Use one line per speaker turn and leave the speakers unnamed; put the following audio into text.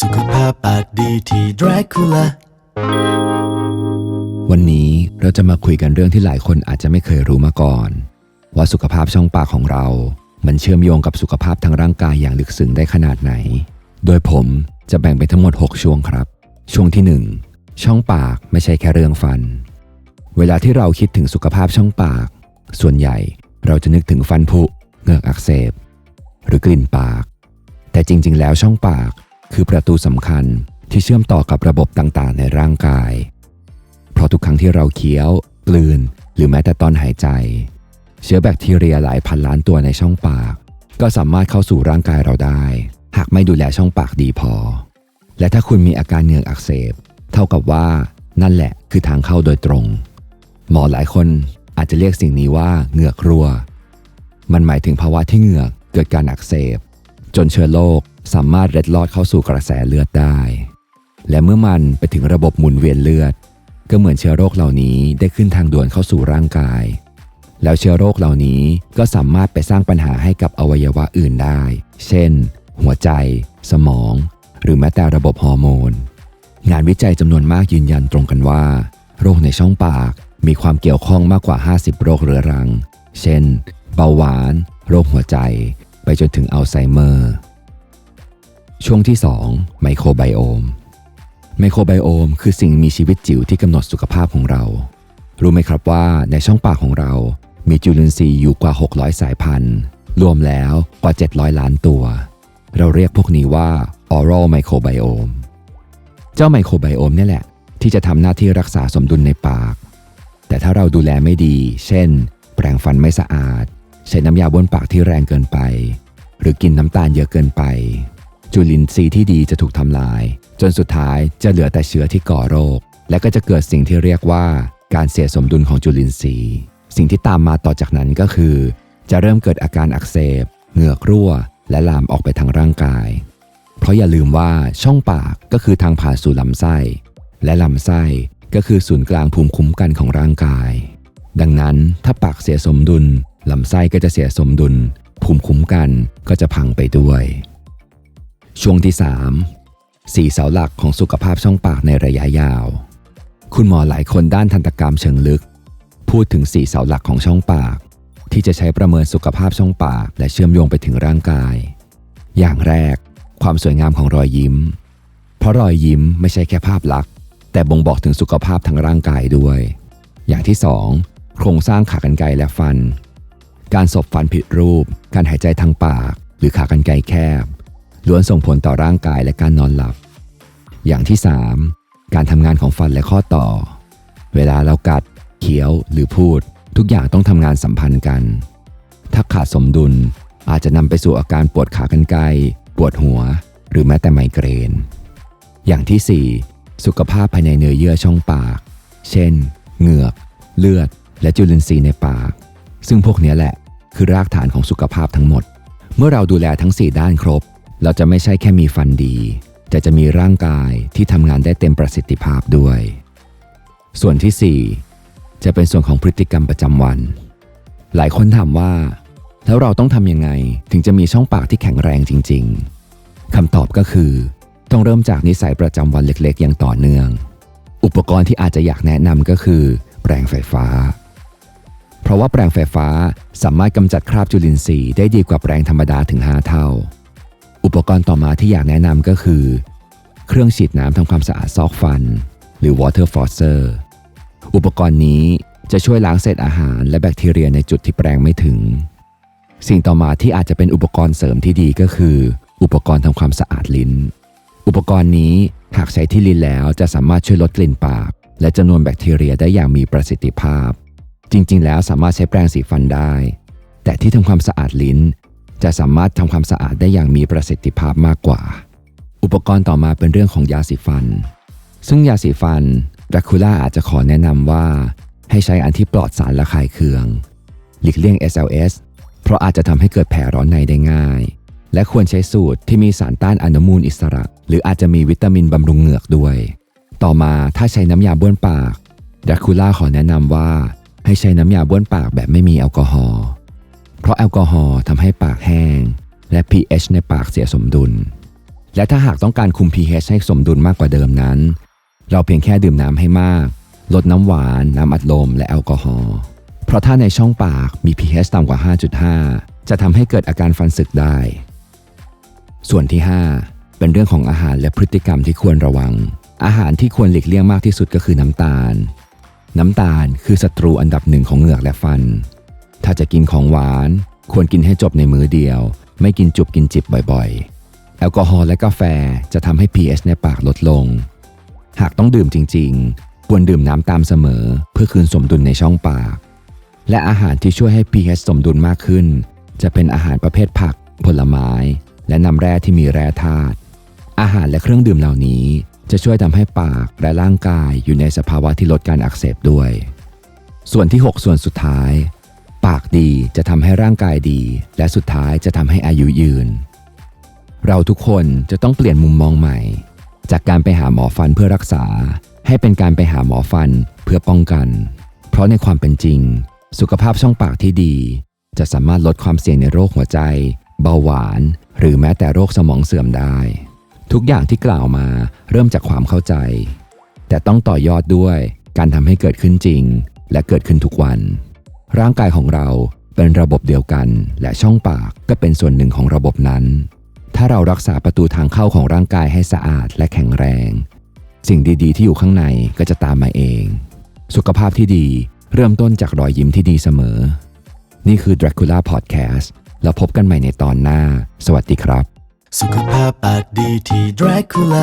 สุขภาพปากดีที่ Dracula
วันนี้เราจะมาคุยกันเรื่องที่หลายคนอาจจะไม่เคยรู้มาก่อน ว่าสุขภาพช่องปากของเรา มันเชื่อมโยงกับสุขภาพทางร่างกายอย่างลึกซึ้งได้ขนาดไหน โดยผมจะแบ่งเป็นทั้งหมด 6 ช่วงครับ ช่วงที่ 1 ช่องปากไม่ใช่แค่เรื่องฟัน เวลาที่เราคิดถึงสุขภาพช่องปาก ส่วนใหญ่เราจะนึกถึงฟันผุเหงือกอักเสบ หรือกลิ่นปาก แต่จริง ๆ แล้วช่องปาก คือประตูสำคัญที่เชื่อมต่อกับระบบต่างๆ ในร่างกาย เพราะทุกครั้งที่เราเคี้ยว กลืน หรือแม้แต่ตอนหายใจ เชื้อแบคทีเรียหลายพันล้านตัวในช่องปาก ก็สามารถเข้าสู่ร่างกายเราได้ หากไม่ดูแลช่องปากดีพอ และถ้าคุณมีอาการเหงือกอักเสบ เท่ากับว่านั่นแหละคือทางเข้าโดยตรง หมอหลายคนอาจจะเรียกสิ่งนี้ว่าเหงือกรั่ว มันหมายถึงภาวะที่เหงือกเกิดการอักเสบ จนเชื้อโรค สามารถเล็ดลอดเข้าสู่กระแสเลือดได้ และเมื่อมันไปถึงระบบหมุนเวียนเลือด ก็เหมือนเชื้อโรคเหล่านี้ได้ขึ้นทางด่วนเข้าสู่ร่างกาย แล้วเชื้อโรคเหล่านี้ก็สามารถไปสร้างปัญหาให้กับอวัยวะอื่นได้ เช่น หัวใจ สมอง หรือแม้แต่ระบบฮอร์โมน งานวิจัยจำนวนมากยืนยันตรงกันว่า โรคในช่องปากมีความเกี่ยวข้องมากกว่า 50 โรคเรื้อรัง เช่น เบาหวาน โรคหัวใจ ไปจนถึงอัลไซเมอร์ ช่วงที่ 2 ไมโครไบโอม ไมโครไบโอมคือสิ่งมีชีวิตจิ๋วที่กำหนดสุขภาพของเรา รู้ไหมครับว่าในช่องปากของเรา มีจุลินทรีย์อยู่กว่า 600 สายพันธุ์ รวมแล้วกว่า 700 ล้านตัว เราเรียกพวกนี้ว่า oral microbiome เจ้าไมโครไบโอมนี่แหละ ที่จะทำหน้าที่รักษาสมดุลในปาก แต่ถ้าเราดูแลไม่ดี เช่น แปรงฟันไม่สะอาด ใช้น้ำยาบ้วนปากที่แรงเกินไป หรือกินน้ำตาลเยอะเกินไป จุลินทรีย์ที่ดีจะถูกทำลาย จนสุดท้ายจะเหลือแต่เชื้อที่ก่อโรค และก็จะเกิดสิ่งที่เรียกว่าการเสียสมดุลของจุลินทรีย์ สิ่งที่ตามมาต่อจากนั้นก็คือ จะเริ่มเกิดอาการอักเสบ เหงือกรั่ว และลามออกไปทางร่างกาย เพราะอย่าลืมว่าช่องปากก็คือทางผ่านสู่ลำไส้ และลำไส้ก็คือศูนย์กลางภูมิคุ้มกันของร่างกาย ดังนั้นถ้าปากเสียสมดุลลำไส้ก็จะเสียสมดุล ภูมิคุ้มกันก็จะพังไปด้วย ช่วงที่3สี่เสาหลักของสุขภาพช่องปากในระยะยาว คุณหมอหลายคนด้านทันตกรรมเชิงลึก พูดถึงสี่เสาหลักของช่องปาก ที่จะใช้ประเมินสุขภาพช่องปาก และเชื่อมโยงไปถึงร่างกาย อย่างแรก ความสวยงามของรอยยิ้ม เพราะรอยยิ้มไม่ใช่แค่ภาพลักษณ์ แต่บ่งบอกถึงสุขภาพทางร่างกายด้วย อย่างที่ 2 โครงสร้างขากรรไกรและฟัน การสบฟันผิดรูป การหายใจทางปาก หรือขากรรไกรแคบ ล้วนส่งผลต่อร่างกายและการนอนหลับ อย่างที่ 3 การทำงานของฟันและข้อต่อ เวลาเรากัด เคี้ยวหรือพูด ทุกอย่างต้องทำงานสัมพันธ์กัน ถ้าขาดสมดุลอาจจะนำไปสู่อาการปวดขากรรไกรปวดหัว หรือแม้แต่ไมเกรน อย่างที่ 4 สุขภาพภายในเนื้อเยื่อช่องปาก เช่น เหงือก เลือด และจุลินทรีย์ในปาก ซึ่งพวกนี้แหละคือรากฐานของสุขภาพทั้งหมด เมื่อเราดูแลทั้ง 4 ด้านครบ เราจะไม่ใช่แค่มีฟันดี แต่จะมีร่างกายที่ทำงานได้เต็มประสิทธิภาพด้วย ส่วนที่ 4 จะเป็นส่วนของพฤติกรรมประจำวัน หลายคนถามว่า แล้วเราต้องทำยังไงถึงจะมีช่องปากที่แข็งแรงจริง ๆคำตอบก็คือ ต้องเริ่มจากนิสัยประจำวันเล็กๆ อย่างต่อเนื่อง อุปกรณ์ที่อาจจะอยากแนะนำก็คือ แปรงไฟฟ้าเพราะว่าแปรงไฟฟ้าสามารถกำจัดคราบจุลินทรีย์ได้ดีกว่าแปรงธรรมดาถึง 5 เท่า อุปกรณ์ต่อมาที่อยากแนะนำก็คือ เครื่องฉีดน้ำทำความสะอาดซอกฟัน หรือ water flosser อุปกรณ์นี้จะช่วยล้างเศษอาหารและแบคทีเรียในจุดที่แปรงไม่ถึง สิ่งต่อมาที่อาจจะเป็นอุปกรณ์เสริมที่ดีก็คือ อุปกรณ์ทำความสะอาดลิ้น อุปกรณ์นี้หากใช้ที่ลิ้นแล้วจะสามารถช่วยลดกลิ่นปาก และจำนวนแบคทีเรียได้อย่างมีประสิทธิภาพ จริงๆ แล้วสามารถใช้แปรงสีฟันได้ แต่ที่ทำความสะอาดลิ้น จะสามารถทำความสะอาดได้อย่างมีประสิทธิภาพมากกว่า อุปกรณ์ต่อมาเป็นเรื่องของยาสีฟัน ซึ่งยาสีฟันดักคูล่าอาจจะขอแนะนำว่า ให้ใช้อันที่ปลอดสารระคายเคือง หลีกเลี่ยง SLS เพราะอาจจะทำให้เกิดแผลร้อนในได้ง่าย และควรใช้สูตรที่มีสารต้านอนุมูลอิสระ หรืออาจจะมีวิตามินบำรุงเหงือกด้วย ต่อมาถ้าใช้น้ำยาบ้วนปากดักคูล่าขอแนะนำว่า ให้ใช้น้ำยาบ้วนปากแบบไม่มีแอลกอฮอล์ ราะแอลกอฮอล์ทำให้ปากแห้ง และ pH ในปากเสียสมดุล และถ้าหากต้องการคุม pH ให้สมดุลมากกว่าเดิมนั้น เราเพียงแค่ดื่มน้ำให้มาก ลดน้ำหวาน น้ำอัดลม และแอลกอฮอล์เพราะถ้าในช่องปากมี pH ต่ำกว่า 5.5 จะทำให้เกิดอาการฟันสึกได้ ส่วนที่ 5 เป็นเรื่องของอาหารและพฤติกรรมที่ควรระวัง อาหารที่ควรหลีกเลี่ยงมากที่สุดก็คือน้ำตาล น้ำตาลคือศัตรูอันดับหนึ่งของเหงือกและฟัน ถ้าจะกินของหวาน ควรกินให้จบในมื้อเดียว ไม่กินจุบกินจิบบ่อยๆ แอลกอฮอล์และกาแฟจะทำให้ pH ในปากลดลง หากต้องดื่มจริง ๆ ควรดื่มน้ำตามเสมอ เพื่อคืนสมดุลในช่องปาก และอาหารที่ช่วยให้ pH สมดุลมากขึ้น จะเป็นอาหารประเภทผัก ผลไม้ และน้ำแร่ที่มีแร่ธาตุอาหารและเครื่องดื่มเหล่านี้จะช่วยทำให้ปากและร่างกายอยู่ในสภาวะที่ลดการอักเสบด้วย ส่วนที่ 6 ส่วนสุดท้าย ปากดีจะทำให้ร่างกายดี และสุดท้ายจะทำให้อายุยืน เราทุกคนจะต้องเปลี่ยนมุมมองใหม่ จากการไปหาหมอฟันเพื่อรักษา ให้เป็นการไปหาหมอฟันเพื่อป้องกัน เพราะในความเป็นจริง สุขภาพช่องปากที่ดี จะสามารถลดความเสี่ยงในโรคหัวใจ เบาหวาน หรือแม้แต่โรคสมองเสื่อมได้ ทุกอย่างที่กล่าวมาเริ่มจากความเข้าใจ แต่ต้องต่อยอดด้วยการทำให้เกิดขึ้นจริง และเกิดขึ้นทุกวัน ร่างกายของเราเป็นระบบเดียวกัน และช่องปากก็เป็นส่วนหนึ่งของระบบนั้น ถ้าเรารักษาประตูทางเข้าของร่างกายให้สะอาดและแข็งแรง สิ่งดีๆ ที่อยู่ข้างในก็จะตามมาเอง สุขภาพที่ดีเริ่มต้นจากรอยยิ้มที่ดีเสมอ นี่คือ Dracula Podcast แล้วพบกันใหม่ในตอนหน้า สวัสดีครับ
สุขภาพปากดีที่ Dracula